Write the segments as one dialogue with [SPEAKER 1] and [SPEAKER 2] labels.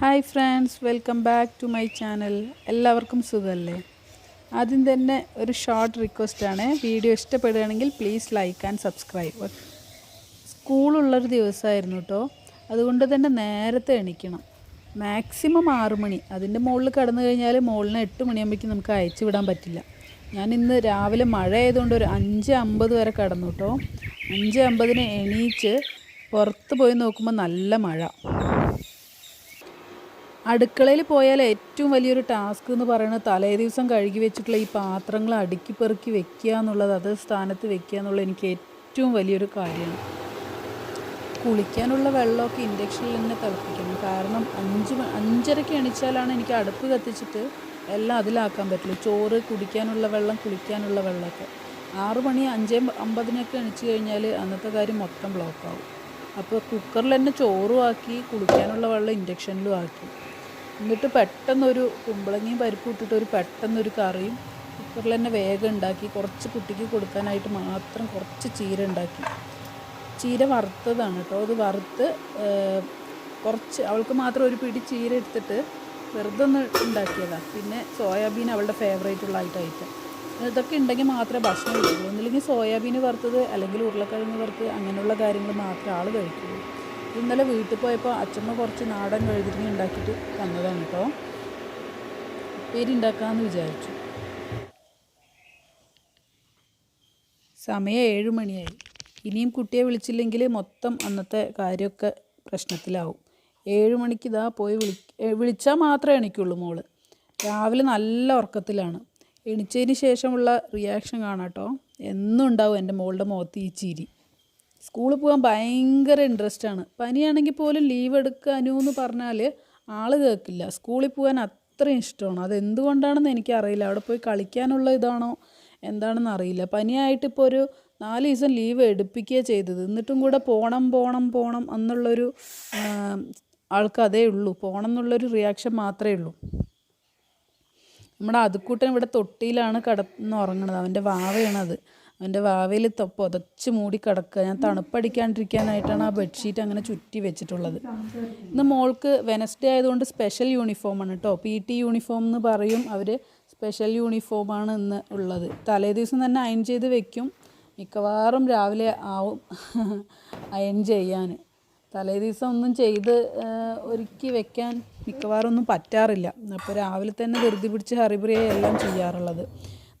[SPEAKER 1] Hi friends welcome back to my channel. എല്ലാവർക്കും സുഖമല്ലേ? ആദ്യം തന്നെ ഒരു ഷോർട്ട് റിക്വസ്റ്റ് ആണ് വീഡിയോ ഇഷ്ടപ്പെടുകയാണെങ്കിൽ പ്ലീസ് ലൈക്ക് ആൻഡ് സബ്സ്ക്രൈബ്. സ്കൂളുള്ളൊരു ദിവസമായിരുന്നു കേട്ടോ. അതുകൊണ്ട് തന്നെ നേരത്തെ എണീക്കണം. മാക്സിമം ആറു മണി. അതിന്റെ മുകളിൽ കടന്നു കഴിഞ്ഞാൽ മുകളിന് എട്ട് മണിയാകുമ്പോഴേക്കും നമുക്ക് അയച്ചു വിടാൻ പറ്റില്ല. ഞാൻ ഇന്ന് രാവിലെ മഴ ആയതുകൊണ്ട് ഒരു അഞ്ച് അമ്പത് വരെ കടന്നു കേട്ടോ. അഞ്ച് അമ്പതിന് എണീച്ച് പുറത്ത് പോയി നോക്കുമ്പോൾ നല്ല മഴ. അടുക്കളയിൽ പോയാൽ ഏറ്റവും വലിയൊരു ടാസ്ക് എന്ന് പറയുന്നത് തലേ ദിവസം കഴുകി വെച്ചിട്ടുള്ള ഈ പാത്രങ്ങൾ അടുക്കി പെറുക്കി വെക്കുക എന്നുള്ളത് അത് സ്ഥാനത്ത് വെക്കുക എന്നുള്ളത് എനിക്ക് ഏറ്റവും വലിയൊരു കാര്യമാണ്. കുളിക്കാനുള്ള വെള്ളമൊക്കെ ഇൻഡക്ഷനിൽ തന്നെ തിളപ്പിക്കണം. കാരണം അഞ്ച് അഞ്ചരയ്ക്ക് എണീച്ചാലാണ് എനിക്ക് അടുപ്പ് കത്തിച്ചിട്ട് എല്ലാം അതിലാക്കാൻ പറ്റുള്ളൂ. ചോറ് കുടിക്കാനുള്ള വെള്ളം കുളിക്കാനുള്ള വെള്ളമൊക്കെ. ആറ് മണി അഞ്ചേ അമ്പതിനൊക്കെ എണിച്ചു കഴിഞ്ഞാൽ അന്നത്തെ കാര്യം മൊത്തം ബ്ലോക്കാവും അപ്പോൾ കുക്കറിൽ തന്നെ ചോറും ആക്കി കുളിക്കാനുള്ള വെള്ളം ഇൻഡക്ഷനിലും ആക്കി. എന്നിട്ട് പെട്ടെന്നൊരു കുമ്പളങ്ങിയും പരിപ്പ് ഇട്ടിട്ട് ഒരു പെട്ടെന്നൊരു കറിയും കുക്കറിൽ തന്നെ വേഗം ഉണ്ടാക്കി കുറച്ച് കുട്ടിക്ക് കൊടുക്കാനായിട്ട് മാത്രം കുറച്ച് ചീര ഉണ്ടാക്കി. ചീര വറുത്തതാണ് കേട്ടോ. അത് വറുത്ത് കുറച്ച് അവൾക്ക് മാത്രം ഒരു പിടി ചീര എടുത്തിട്ട് വെറുതെ ഒന്ന് ഉണ്ടാക്കിയതാണ് പിന്നെ സോയാബീൻ അവളുടെ ഫേവറേറ്റ് ഉള്ള ആയിട്ട് ഐറ്റം ഇതൊക്കെ ഉണ്ടെങ്കിൽ മാത്രമേ ഭക്ഷണം കഴിക്കുള്ളൂ. ഒന്നില്ലെങ്കിൽ സോയാബീൻ വറുത്തത് അല്ലെങ്കിൽ ഉരുളക്കിഴങ്ങ് വറുത്ത് അങ്ങനെയുള്ള കാര്യങ്ങൾ മാത്രമേ ആൾ കഴിക്കുള്ളൂ. ഇന്നലെ വീട്ടിൽ പോയപ്പോൾ അച്ഛമ്മ കുറച്ച് നാടൻ വഴുതിരിങ്ങ ഉണ്ടാക്കിയിട്ട് തന്നതാണ് കേട്ടോ. പേരുണ്ടാക്കാമെന്ന് വിചാരിച്ചു. സമയം ഏഴ് മണിയായി. ഇനിയും കുട്ടിയെ വിളിച്ചില്ലെങ്കിൽ മൊത്തം അന്നത്തെ കാര്യമൊക്കെ പ്രശ്നത്തിലാവും. ഏഴ് മണിക്ക് ഇതാ പോയി വിളി വിളിച്ചാൽ മാത്രമേ എണിക്കുള്ളൂ മോൾ. രാവിലെ നല്ല ഉറക്കത്തിലാണ്. എണിച്ചതിന് ശേഷമുള്ള റിയാക്ഷൻ കാണാട്ടോ എന്നും ഉണ്ടാവും എന്റെ മോളുടെ മുഖത്ത് ഈ ചിരി. സ്കൂളിൽ പോകാൻ ഭയങ്കര ഇൻട്രസ്റ്റ് ആണ്. പനിയാണെങ്കിൽ പോലും ലീവ് എടുക്കാനോ എന്ന് പറഞ്ഞാൽ ആൾ കേൾക്കില്ല. സ്കൂളിൽ പോകാൻ അത്രയും ഇഷ്ടമാണ്. അതെന്തുകൊണ്ടാണെന്ന് എനിക്കറിയില്ല. അവിടെ പോയി കളിക്കാനുള്ള ഇതാണോ എന്താണെന്ന് അറിയില്ല. പനിയായിട്ട് ഇപ്പോൾ ഒരു നാല് ദിവസം ലീവ് എടുപ്പിക്കുക ചെയ്തത്. എന്നിട്ടും കൂടെ പോണം പോണം പോണം എന്നുള്ളൊരു ആൾക്കതേ ഉള്ളൂ. പോണം എന്നുള്ളൊരു റിയാക്ഷൻ മാത്രമേ ഉള്ളൂ. നമ്മുടെ അതുക്കൂട്ടൻ ഇവിടെ തൊട്ടിയിലാണ് കിടന്ന് ഉറങ്ങണത്. അവന്റെ വാവയാണത്. അവന്റെ വാവയിൽ പുതച്ച് മൂടിക്കിടക്കുക. ഞാൻ തണുപ്പടിക്കാണ്ടിരിക്കാനായിട്ടാണ് ആ ബെഡ്ഷീറ്റ് അങ്ങനെ ചുറ്റി വെച്ചിട്ടുള്ളത്. ഇന്ന് മോൾക്ക് വെനസ്ഡേ ആയതുകൊണ്ട് സ്പെഷ്യൽ യൂണിഫോമാണ് കേട്ടോ. പി ടി യൂണിഫോം എന്ന് പറയും. അവർ സ്പെഷ്യൽ യൂണിഫോമാണ് ഇന്ന് ഉള്ളത്. തലേ ദിവസം തന്നെ അയൺ ചെയ്ത് വെക്കും. മിക്കവാറും രാവിലെ ആവും അയൺ ചെയ്യാൻ. തലേ ദിവസം ഒന്നും ചെയ്ത് ഒരുക്കി വെക്കാൻ മിക്കവാറും ഒന്നും പറ്റാറില്ല. അപ്പോൾ രാവിലെ തന്നെ ധൃതി പിടിച്ച് ഹറിബറിയായി എല്ലാം ചെയ്യാറുള്ളത്.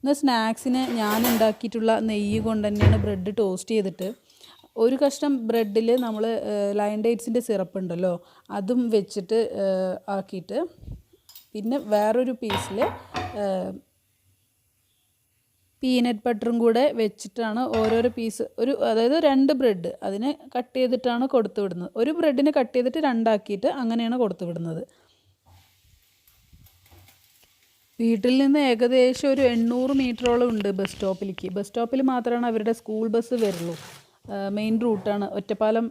[SPEAKER 1] ഇന്ന് സ്നാക്സിന് ഞാൻ ഉണ്ടാക്കിയിട്ടുള്ള നെയ്യ് കൊണ്ട് തന്നെയാണ് ബ്രെഡ് ടോസ്റ്റ് ചെയ്തിട്ട്. ഒരു കഷ്ണം ബ്രെഡിൽ നമ്മൾ ലൈൻ ഡേറ്റ്സിന്റെ സിറപ്പ് ഉണ്ടല്ലോ അതും വെച്ചിട്ട് ആക്കിയിട്ട് പിന്നെ വേറൊരു പീസിൽ പീനട്ട് ബട്ടറും കൂടെ വെച്ചിട്ടാണ് ഓരോരോ പീസ് ഒരു അതായത് രണ്ട് ബ്രെഡ് അതിനെ കട്ട് ചെയ്തിട്ടാണ് കൊടുത്തു വിടുന്നത്. ഒരു ബ്രെഡിനെ കട്ട് ചെയ്തിട്ട് രണ്ടാക്കിയിട്ട് അങ്ങനെയാണ് കൊടുത്തു വിടുന്നത്. വീട്ടിൽ നിന്ന് ഏകദേശം ഒരു എണ്ണൂറ് മീറ്ററോളം ഉണ്ട് ബസ് സ്റ്റോപ്പിലേക്ക് ബസ് സ്റ്റോപ്പിൽ മാത്രമാണ് അവരുടെ സ്കൂൾ ബസ് വരുള്ളൂ. മെയിൻ റൂട്ടാണ് ഒറ്റപ്പാലം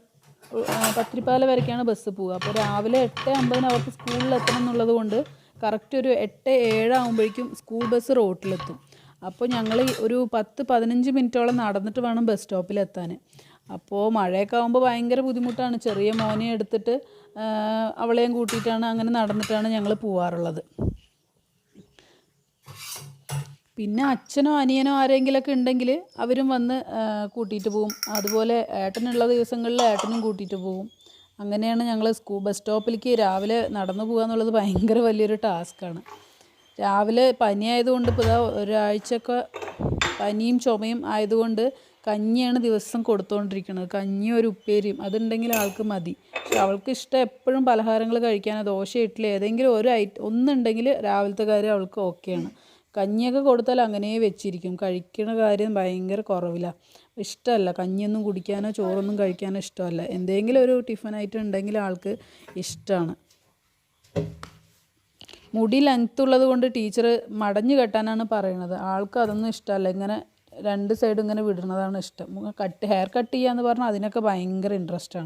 [SPEAKER 1] പത്തിരിപ്പാലം വരയ്ക്കാണ് ബസ് പോവുക. അപ്പോൾ രാവിലെ എട്ട് അമ്പതിന് അവർക്ക് സ്കൂളിൽ എത്തണം എന്നുള്ളത് കൊണ്ട് കറക്റ്റ് ഒരു എട്ട് ഏഴാകുമ്പോഴേക്കും സ്കൂൾ ബസ് റോട്ടിലെത്തും അപ്പോൾ ഞങ്ങൾ ഒരു പത്ത് പതിനഞ്ച് മിനിറ്റോളം നടന്നിട്ട് വേണം ബസ് സ്റ്റോപ്പിൽ എത്താൻ. അപ്പോൾ മഴയൊക്കെ ആകുമ്പോൾ ഭയങ്കര ബുദ്ധിമുട്ടാണ്. ചെറിയ മോനെ എടുത്തിട്ട് അവളെയും കൂട്ടിയിട്ടാണ് അങ്ങനെ നടന്നിട്ടാണ് ഞങ്ങൾ പോവാറുള്ളത്. പിന്നെ അച്ഛനോ അനിയനോ ആരെങ്കിലുമൊക്കെ ഉണ്ടെങ്കിൽ അവരും വന്ന് കൂട്ടിയിട്ട് പോവും. അതുപോലെ ഏട്ടനുള്ള ദിവസങ്ങളിൽ ഏട്ടനും കൂട്ടിയിട്ട് പോവും. അങ്ങനെയാണ് ഞങ്ങൾ സ്കൂൾ ബസ് സ്റ്റോപ്പിലേക്ക് രാവിലെ നടന്നു പോകുക എന്നുള്ളത് ഭയങ്കര വലിയൊരു ടാസ്ക്കാണ്. രാവിലെ പനിയായതുകൊണ്ട് ഇപ്പോൾ ഇതാ ഒരാഴ്ചയൊക്കെ പനിയും ചുമയും ആയതുകൊണ്ട് കഞ്ഞിയാണ് ദിവസം കൊടുത്തുകൊണ്ടിരിക്കുന്നത് കഞ്ഞി ഒരു ഉപ്പേരിയും അതുണ്ടെങ്കിൽ ആൾക്ക് മതി. പക്ഷെ അവൾക്ക് ഇഷ്ടം എപ്പോഴും പലഹാരങ്ങൾ കഴിക്കാനോ. ദോശ ഇഡ്ഡലി ഏതെങ്കിലും ഒരു ഐറ്റം ഒന്നുണ്ടെങ്കിൽ രാവിലത്തെ കാര്യം അവൾക്ക് ഓക്കെയാണ്. കഞ്ഞിയൊക്കെ കൊടുത്താൽ അങ്ങനെ വെച്ചിരിക്കും. കഴിക്കുന്ന കാര്യം ഭയങ്കര കുറവില്ല ഇഷ്ടമല്ല. കഞ്ഞിയൊന്നും കുടിക്കാനോ ചോറൊന്നും കഴിക്കാനോ ഇഷ്ടമല്ല. എന്തെങ്കിലും ഒരു ടിഫിൻ ഐറ്റം ഉണ്ടെങ്കിൽ ആൾക്ക് ഇഷ്ടമാണ്. മുടി ലെങ്ത് ഉള്ളത് കൊണ്ട് ടീച്ചർ മടഞ്ഞു കെട്ടാനാണ് പറയണത്. ആൾക്ക് അതൊന്നും ഇഷ്ടമല്ല. ഇങ്ങനെ രണ്ട് സൈഡും ഇങ്ങനെ വിടുന്നതാണ് ഇഷ്ടം. കട്ട് ഹെയർ കട്ട് ചെയ്യാന്ന് പറഞ്ഞാൽ അതിനൊക്കെ ഭയങ്കര ഇൻട്രസ്റ്റ്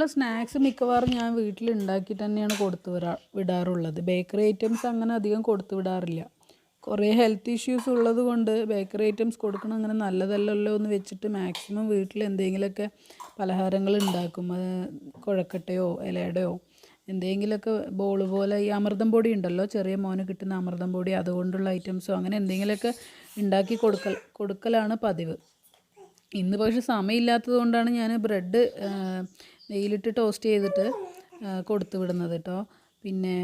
[SPEAKER 1] ആണ് സ്നാക്സ് മിക്കവാറും ഞാൻ വീട്ടിൽ ഉണ്ടാക്കിയിട്ട് തന്നെയാണ് കൊടുത്തു വിടാ വിടാറുള്ളത്. ബേക്കറി ഐറ്റംസ് അങ്ങനെ അധികം കൊടുത്തു വിടാറില്ല. കുറേ ഹെൽത്ത് ഇഷ്യൂസ് ഉള്ളത് കൊണ്ട് ബേക്കറി ഐറ്റംസ് കൊടുക്കണം അങ്ങനെ നല്ലതല്ലല്ലോ എന്ന് വെച്ചിട്ട് മാക്സിമം വീട്ടിൽ എന്തെങ്കിലുമൊക്കെ പലഹാരങ്ങൾ ഉണ്ടാക്കും. അത് കുഴക്കട്ടയോ ഇലയുടെയോ എന്തെങ്കിലുമൊക്കെ ബോൾ പോലെ ഈ അമൃതം പൊടി ഉണ്ടല്ലോ ചെറിയ മോന് കിട്ടുന്ന അമൃതം പൊടി അതുകൊണ്ടുള്ള ഐറ്റംസോ അങ്ങനെ എന്തെങ്കിലുമൊക്കെ ഉണ്ടാക്കി കൊടുക്കൽ കൊടുക്കലാണ് പതിവ്. ഇന്ന് പക്ഷെ സമയമില്ലാത്തത് കൊണ്ടാണ് ഞാൻ ബ്രെഡ് നെയ്യിലിട്ട് ടോസ്റ്റ് ചെയ്തിട്ട് കൊടുത്തു വിടുന്നത് കേട്ടോ പിന്നെ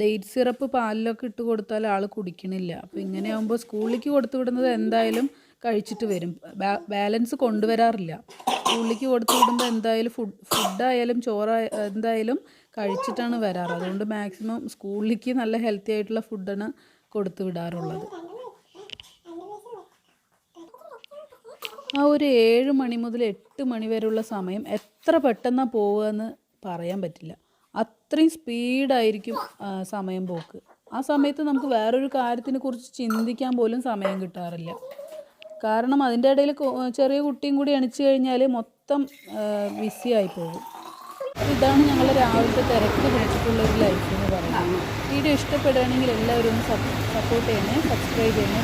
[SPEAKER 1] ഡേറ്റ് സിറപ്പ് പാലിലൊക്കെ ഇട്ട് കൊടുത്താൽ ആൾ കുടിക്കണില്ല. അപ്പോൾ ഇങ്ങനെ ആകുമ്പോൾ സ്കൂളിലേക്ക് കൊടുത്തു വിടുന്നത് എന്തായാലും കഴിച്ചിട്ട് വരും. ബാലൻസ് കൊണ്ടുവരാറില്ല. സ്കൂളിലേക്ക് കൊടുത്തു വിടുമ്പോൾ എന്തായാലും ഫുഡ് ഫുഡായാലും ചോറ് എന്തായാലും കഴിച്ചിട്ടാണ് വരാറ്. അതുകൊണ്ട് മാക്സിമം സ്കൂളിലേക്ക് നല്ല ഹെൽത്തി ആയിട്ടുള്ള ഫുഡാണ് കൊടുത്തു വിടാറുള്ളത്. ആ ഒരു ഏഴ് മണി മുതൽ എട്ട് മണി വരെയുള്ള സമയം എത്ര പെട്ടെന്നാണ് പോവുകയെന്ന് പറയാൻ പറ്റില്ല. അത്രയും സ്പീഡായിരിക്കും സമയം പോക്ക്. ആ സമയത്ത് നമുക്ക് വേറൊരു കാര്യത്തിനെ കുറിച്ച് ചിന്തിക്കാൻ പോലും സമയം കിട്ടാറില്ല. കാരണം അതിന്റെ ഇടയിൽ ചെറിയ കുട്ടിയും കൂടി എണിച്ചു കഴിഞ്ഞാൽ മൊത്തം ബിസി ആയി പോകും. ഇതാണ് ഞങ്ങൾ രാവിലത്തെ തിരക്ക് പിടിച്ചിട്ടുള്ള ഒരു ലൈഫ് എന്ന് പറയുന്നത്. വീഡിയോ ഇഷ്ടപ്പെടുകയാണെങ്കിൽ എല്ലാവരും സപ്പോർട്ട് ചെയ്യണേ സബ്സ്ക്രൈബ് ചെയ്യണേ.